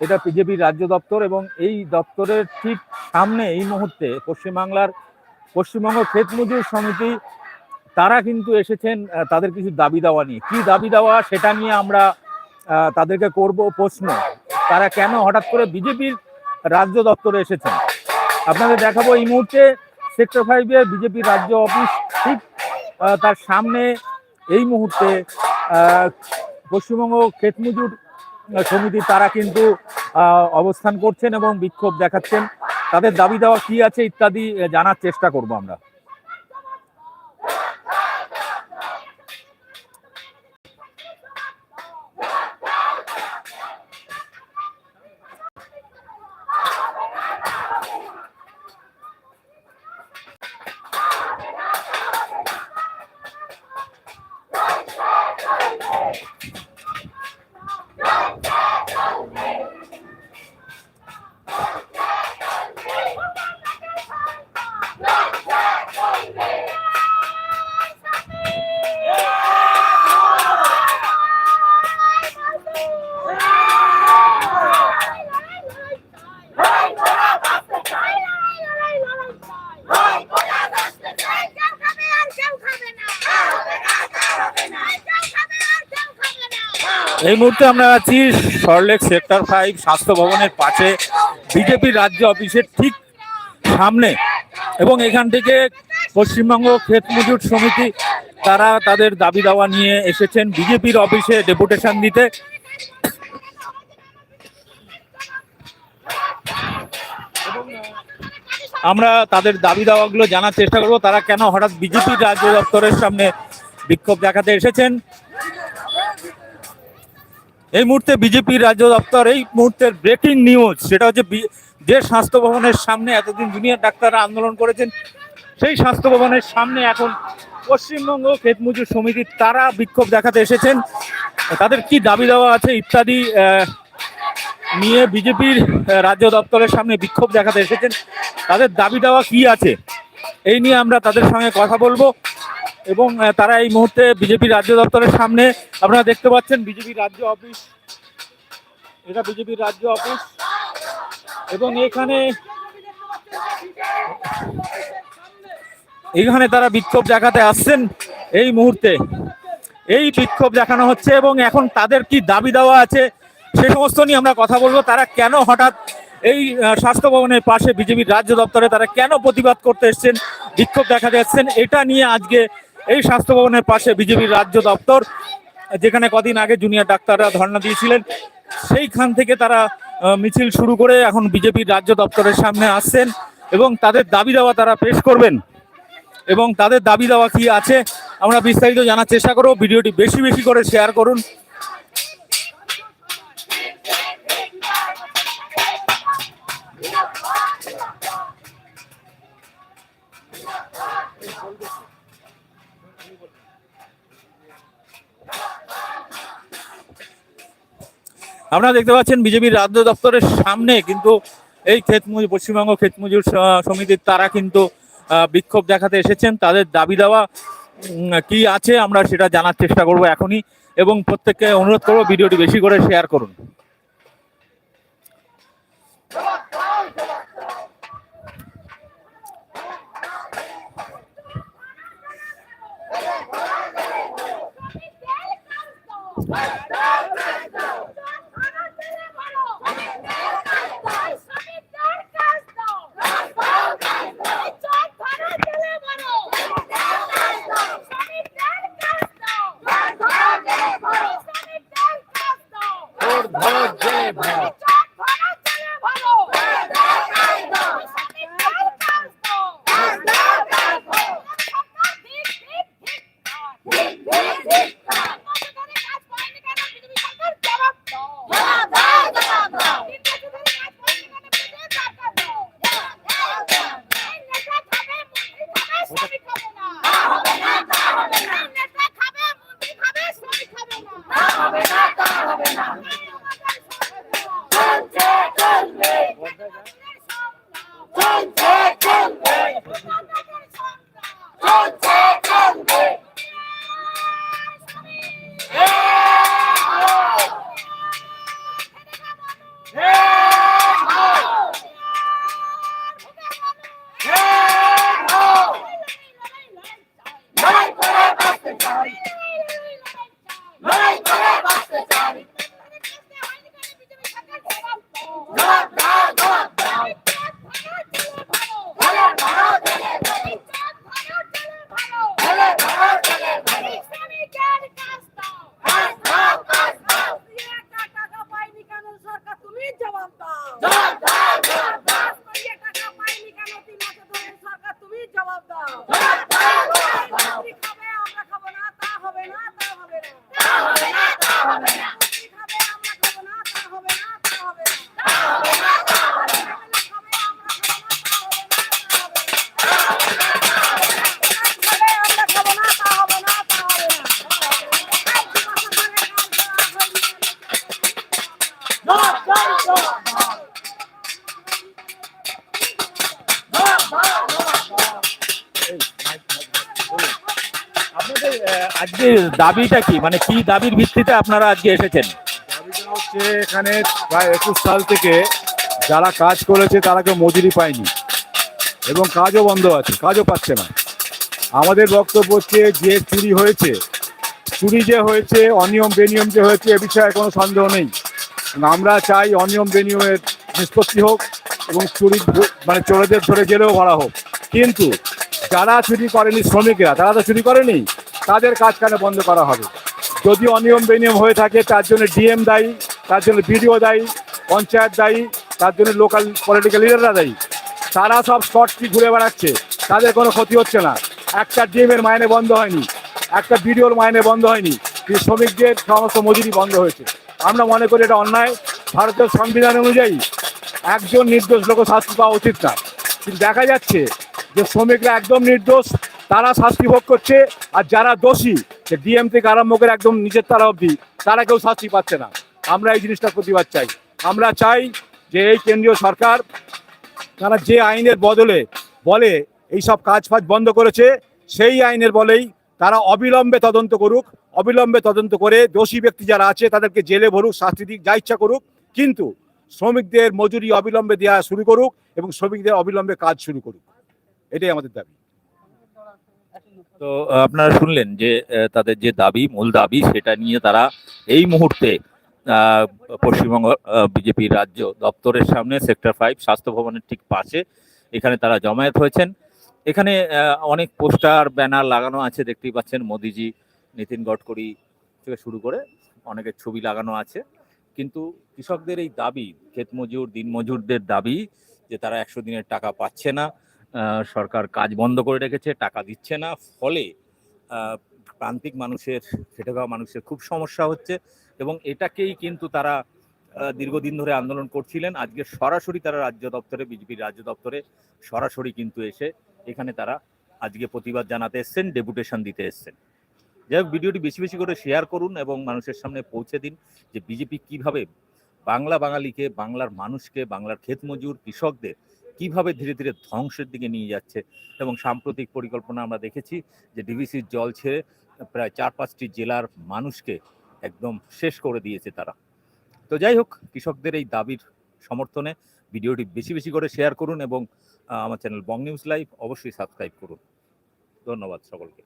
এটা বিজেপির রাজ্য দপ্তর এবং এই দপ্তরের ঠিক সামনে এই মুহূর্তে পশ্চিমবাংলার পশ্চিমবঙ্গ ক্ষেত মজুর সমিতি, তারা কিন্তু এসেছেন তাদের কিছু দাবি দাওয়া নিয়ে। কি দাবি দাওয়া সেটা নিয়ে আমরা তাদেরকে করব প্রশ্ন। তারা কেন হঠাৎ করে বিজেপির রাজ্য দপ্তরে এসেছেন? আপনাদের দেখাবো এই মুহূর্তে সেক্টর ফাইভের বিজেপির রাজ্য অফিস ঠিক তার সামনে এই মুহূর্তে পশ্চিমবঙ্গ ক্ষেত মজুর সমিতি তারা কিন্তু অবস্থান করছেন এবং বিক্ষোভ দেখাচ্ছেন। তাদের দাবি দেওয়া কি আছে ইত্যাদি জানার চেষ্টা করব আমরা। এই মুহূর্তে আমরা আছি সরলেক সেক্টর ফাইভ স্বাস্থ্য ভবনের পাশে বিজেপি রাজ্য অফিসের ঠিক সামনে। এবং এখান থেকে পশ্চিমবঙ্গ ক্ষেত মজুর সমিতি তারা তাদের দাবি দাওয়া নিয়ে এসেছেন। বিজেপির অফিসে ডেপুটেশন দিতে। আমরা তাদের দাবি দাওয়াগুলো জানার চেষ্টা করব। তারা কেন হঠাৎ বিজেপির রাজ্য দপ্তরের সামনে বিক্ষোভ দেখাতে এসেছেন? এই মুহূর্তে বিজেপির রাজ্য দপ্তর এই মুহূর্তের ব্রেকিং নিউজ সেটা হচ্ছে যে স্বাস্থ্য ভবনের সামনে এতদিন জুনিয়র ডাক্তাররা আন্দোলন করেছেন, সেই স্বাস্থ্য ভবনের সামনে এখন পশ্চিমবঙ্গ খেতমজুর সমিতির তারা বিক্ষোভ দেখাতে এসেছেন। তাদের কি দাবি দেওয়া আছে ইত্যাদি নিয়ে বিজেপির রাজ্য দপ্তরের সামনে বিক্ষোভ দেখাতে এসেছেন। তাদের দাবি দেওয়া কি আছে? এই নিয়ে আমরা তাদের সঙ্গে কথা বলব। এবং তারা এই মুহূর্তে বিজেপি রাজ্য দপ্তরের সামনে, আপনারা দেখতে পাচ্ছেন বিজেপি রাজ্য অফিস। এটা বিজেপির রাজ্য অফিস। এবং এখানে এখানে তারা বিক্ষোভ দেখাতে আসছেন এই মুহূর্তে। এই বিক্ষোভ দেখানো হচ্ছে এবং এখন তাদের কি দাবি দেওয়া আছে সে সমস্ত নিয়ে আমরা কথা বলব। তারা কেন হঠাৎ এই স্বাস্থ্য ভবনের পাশে বিজেপির রাজ্য দপ্তরে তারা কেন প্রতিবাদ করতে এসছেন, বিক্ষোভ দেখা যাচ্ছেন এটা নিয়ে আজকে এই স্বাস্থ্য ভবনের পাশে বিজেপির রাজ্য দপ্তর, যেখানে কদিন আগে জুনিয়র ডাক্তাররা ধর্ণা দিয়েছিলেন। সেইখান থেকে তারা মিছিল শুরু করে এখন বিজেপির রাজ্য দপ্তরের সামনে আসছেন এবং তাদের দাবি দাওয়া তারা পেশ করবেন। এবং তাদের দাবি দাওয়া কি আছে, আমরা বিস্তারিত জানার চেষ্টা করব। ভিডিওটি বেশি বেশি করে শেয়ার করুন। আপনারা দেখতে পাচ্ছেন বিজেপির রাজ্য দপ্তরের সামনে কিন্তু এই ক্ষেত পশ্চিমবঙ্গ ক্ষেত মজুর সমিতির তারা কিন্তু বিক্ষোভ দেখাতে এসেছেন। তাদের দাবি দেওয়া কি আছে আমরা সেটা জানার চেষ্টা করব এখনই এবং প্রত্যেককে অনুরোধ করব ভিডিওটি বেশি করে শেয়ার করুন। Yeah. আজকে দাবিটা কি? মানে কি দাবির ভিত্তিতে আপনারা আজকে এসেছেন? দাবিটা হচ্ছে এখানে প্রায় একুশ সাল থেকে যারা কাজ করেছে, তারা কেউ মজুরি পায়নি এবং কাজও বন্ধ আছে, কাজও পাচ্ছে না। আমাদের বক্তব্য হচ্ছে, যে চুরি হয়েছে, চুরি যে হয়েছে, অনিয়ম বেনিয়ম যে হয়েছে, এ বিষয়ে কোনো সন্দেহ নেই। আমরা চাই অনিয়ম বেনিয়মের নিষ্পত্তি হোক এবং চুরি মানে চোরেদের ধরে জেলেও ভরা হোক। কিন্তু যারা চুরি করেনি, শ্রমিকরা, তারা তো চুরি করেনি। তাদের কাজ কেন বন্ধ করা হবে? যদি অনিয়ম বেনিয়ম হয়ে থাকে, তার জন্য ডিএম দায়ী, তার জন্য বিডিও দায়ী, পঞ্চায়েত দায়ী, তার জন্য লোকাল পলিটিক্যাল লিডাররা দায়ী। তারা সব স্পটটি ঘুরে বেড়াচ্ছে? তাদের কোনো ক্ষতি হচ্ছে না। একটা ডিএম এর মাইনে বন্ধ হয়নি। একটা বিডিওর মাইনে বন্ধ হয়নি। শ্রমিকদের সমস্ত মজুরি বন্ধ হয়েছে। আমরা মনে করি এটা অন্যায়। ভারতের সংবিধান অনুযায়ী একজন নির্দোষ লোক শাস্তি পাওয়া উচিত না। কিন্তু দেখা যাচ্ছে যে শ্রমিকরা একদম নির্দোষ তারা শাস্তি ভোগ করছে, আর যারা দোষী, যে ডিএম থেকে আরম্ভ করে একদম নিজের তারা অবধি, তারা কেউ শাস্তি পাচ্ছে না। আমরা এই জিনিসটা প্রতিবাদ চাই। আমরা চাই যে এই কেন্দ্রীয় সরকার, তারা যে আইনের বদলে বলে এই সব কাজ ফাজ বন্ধ করেছে, সেই আইনের বলেই তারা অবিলম্বে তদন্ত করুক, অবিলম্বে তদন্ত করে দোষী ব্যক্তি যারা আছে, তাদেরকে জেলে ভরুক, শাস্তি দিক, যা ইচ্ছা করুক। কিন্তু শ্রমিকদের মজুরি অবিলম্বে দেওয়া শুরু করুক এবং শ্রমিকদের অবিলম্বে কাজ শুরু করুক। এটাই আমাদের দাবি। তো আপনারা শুনলেন যে তাদের যে দাবি, মূল দাবি, সেটা নিয়ে তারা এই মুহূর্তে পশ্চিমবঙ্গ বিজেপির রাজ্য দপ্তরের সামনে, সেক্টর ফাইভ, স্বাস্থ্য ভবনের ঠিক পাশে, এখানে তারা জমায়েত হয়েছেন। এখানে অনেক পোস্টার, ব্যানার লাগানো আছে, দেখতেই পাচ্ছেন মোদিজি, নীতিন গডকরি থেকে শুরু করে অনেকের ছবি লাগানো আছে। কিন্তু কৃষকদের এই দাবি, ক্ষেত মজুর, দিন দাবি, যে তারা একশো দিনের টাকা পাচ্ছে না সরকার কাজ বন্ধ করে রেখেছে, টাকা দিচ্ছে না, ফলে প্রান্তিক মানুষের খেটে খাওয়া মানুষের খুব সমস্যা হচ্ছে এবং এটাকেই কিন্তু তারা দীর্ঘদিন ধরে আন্দোলন করছিলেন। আজকে সরাসরি তারা রাজ্য দপ্তরে, বিজেপির রাজ্য দপ্তরে সরাসরি কিন্তু এসে এখানে তারা আজকে প্রতিবাদ জানাতে এসছেন, ডেপুটেশন দিতে এসছেন। যাই হোক, ভিডিওটি বেশি বেশি করে শেয়ার করুন এবং মানুষের সামনে পৌঁছে দিন যে বিজেপি কীভাবে বাংলা বাঙালিকে, বাংলার মানুষকে, বাংলার ক্ষেত মজুর কৃষকদের কীভাবে ধীরে ধীরে ধ্বংসের দিকে নিয়ে যাচ্ছে এবং সাম্প্রতিক পরিকল্পনা আমরা দেখেছি যে ডিভিসির জল ছেড়ে প্রায় চার পাঁচটি জেলার মানুষকে একদম শেষ করে দিয়েছে তারা। তো যাই হোক, কৃষকদের এই দাবির সমর্থনে ভিডিওটি বেশি বেশি করে শেয়ার করুন এবং আমার চ্যানেল বং নিউজ লাইভ অবশ্যই সাবস্ক্রাইব করুন। ধন্যবাদ সকলকে।